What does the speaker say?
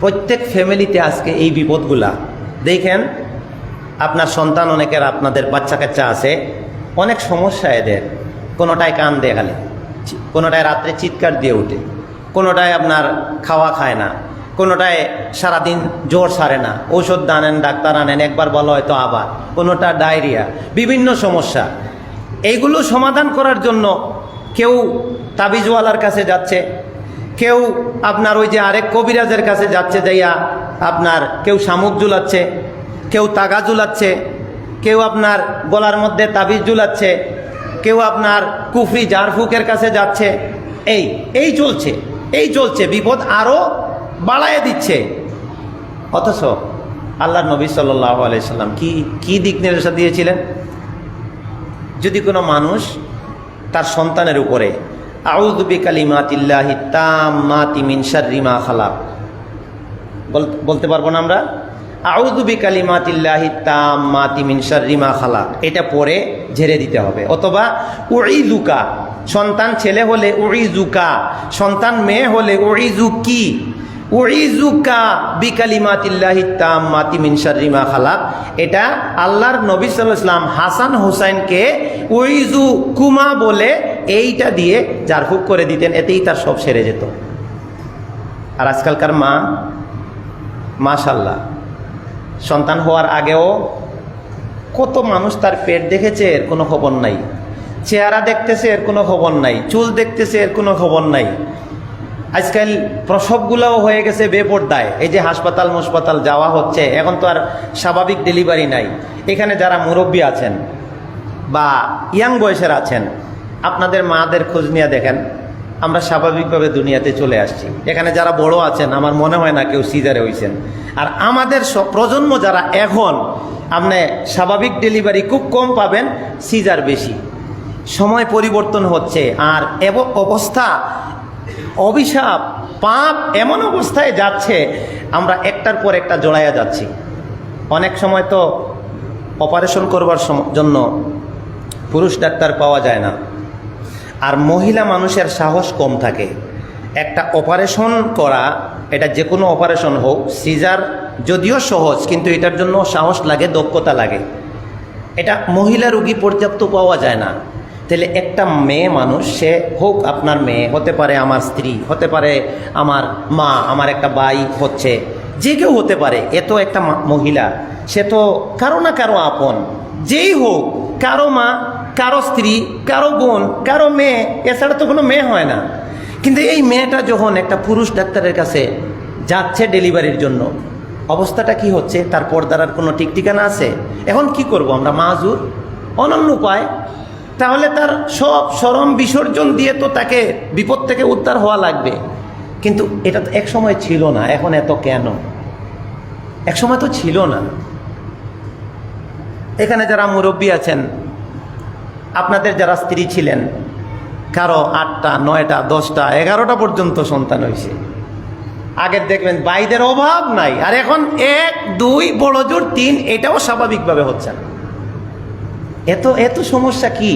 প্রত্যেক ফ্যামিলিতে আজকে এই বিপদগুলা। দেখেন, আপনার সন্তান অনেকের আপনাদের বাচ্চা কাচ্চা আছে, অনেক সমস্যা এদের। কোনোটায় কান দিয়ে খালি কোনোটায় রাত্রে চিৎকার দিয়ে ওঠে কোনোটায় আপনার খাওয়া খায় না, কোনোটায় সারাদিন জোর সারে না, ঔষধ আনেন, ডাক্তার আনেন, একবার বলো হয়তো আবার, কোনোটা ডায়রিয়া, বিভিন্ন সমস্যা। এইগুলো সমাধান করার জন্য কেউ তাবিজওয়ালার কাছে যাচ্ছে কেউ আপনার ওই যে আরেক কবিরাজের কাছে যাচ্ছে যাইয়া আপনার কেউ শামুক ঝুলাচ্ছে, কেউ তাগা ঝুলাচ্ছে, কেউ আপনার গলার মধ্যে তাবিজ ঝুলাচ্ছে, কেউ আপনার কুফরি জারফুকের কাছে যাচ্ছে। এই এই চলছে এই চলছে, বিপদ আরও বাড়ায় দিচ্ছে। অথচ আল্লাহ নবী সাল্লাহ আলাইসাল্লাম কি কি দিক নির্দেশা দিয়েছিলেন? যদি কোনো মানুষ তার সন্তানের উপরে আউদুবি কালিমাতিল্লাহি তাম্মাতি মিন শাররিমা খালাক। বল- বলতে পারব না আমরা? আউদুবি কালিমাতিল্লাহি তাম্মাতি মিন শাররিমা খালাক। এটা পরে ঝেড়ে দিতে হবে। অথবা উইজুকা সন্তান ছেলে হলে উইজুকা সন্তান মেয়ে হলে উইজুকি উইজুকা বিকালিমাতিল্লাহি তাম্মাতি মিন শাররিমা খালাক। এটা আল্লাহর নবী সাল্লাল্লাহু আলাইহি সাল্লাম হাসান হুসাইনকে উইজু কুমা বলে এইটা দিয়ে জারফুক করে দিতেন, এতেই তার সব সেরে যেত। আর আজকালকার মা, মাশাল্লাহ, সন্তান হওয়ার আগেও কত মানুষ তার পেট দেখেছে, এর কোনো খবর নাই। চেহারা দেখতেছে, এর কোনো খবর নাই। চুল দেখতেছে, এর কোনো খবর নাই। আজকাল প্রসবগুলোও হয়ে গেছে বেপর্দায়। এই যে হাসপাতাল মুসপাতাল যাওয়া হচ্ছে, এখন তো আর স্বাভাবিক ডেলিভারি নাই। এখানে যারা মুরব্বী আছেন বা ইয়াং বয়সের আছেন আপনাদের মাদের খোঁজ নিয়ে দেখেন, আমরা স্বাভাবিকভাবে দুনিয়াতে চলে আসছি। এখানে যারা বড় আছেন, আমার মনে হয় না কেউ সিজারে হইছেন। আর আমাদের প্রজন্ম যারা এখন, আপনি স্বাভাবিক ডেলিভারি খুব কম পাবেন, সিজার বেশি। সময় পরিবর্তন হচ্ছে, আর এব অবস্থা, অভিশাপ, পাপ এমন অবস্থায় যাচ্ছে, আমরা একটার পর একটা জড়াইয়া যাচ্ছি। অনেক সময় তো অপারেশন করবার জন্য পুরুষ ডাক্তার পাওয়া যায় না। আর মহিলা মানুষের সাহস কম থাকে। একটা অপারেশন করা, এটা যে কোনো অপারেশন হোক সিজার যদিও সহজ, কিন্তু এটার জন্য সাহস লাগে, দক্ষতা লাগে। এটা মহিলা রুগী পর্যাপ্ত পাওয়া যায় না। তাহলে একটা মেয়ে মানুষ, সে হোক আপনার মেয়ে, হতে পারে আমার স্ত্রী, হতে পারে আমার মা, আমার একটা বাই হচ্ছে, যে কেউ হতে পারে, এ তো একটা মহিলা। সে তো কারও না কারও আপন। যেই হোক কারও মা, কারও স্ত্রী, কারও বোন, কারও মেয়ে, এছাড়া তো কোনো মেয়ে হয় না। কিন্তু এই মেয়েটা যখন একটা পুরুষ ডাক্তারের কাছে যাচ্ছে ডেলিভারির জন্য, অবস্থাটা কি হচ্ছে? তার পর্দার আর কোনো টিকটিকানা আছে? এখন কি করব আমরা, মাজুর? অনন্য উপায়। তাহলে তার সব সরম বিসর্জন দিয়ে তো তাকে বিপদ থেকে উদ্ধার হওয়া লাগবে। কিন্তু এটা তো এক সময় ছিল না, এখন এত কেন? এক সময় তো ছিল না। এখানে যারা মুরব্বী আছেন, আপনাদের যারা স্ত্রী ছিলেন, কারও আটটা, নয়টা, দশটা, এগারোটা পর্যন্ত সন্তান হয়েছে। আগে দেখবেন বাইদের অভাব নাই। আর এখন এক, দুই বড় জোর তিন, এটাও স্বাভাবিকভাবে হচ্ছে না। এত এত সমস্যা কি?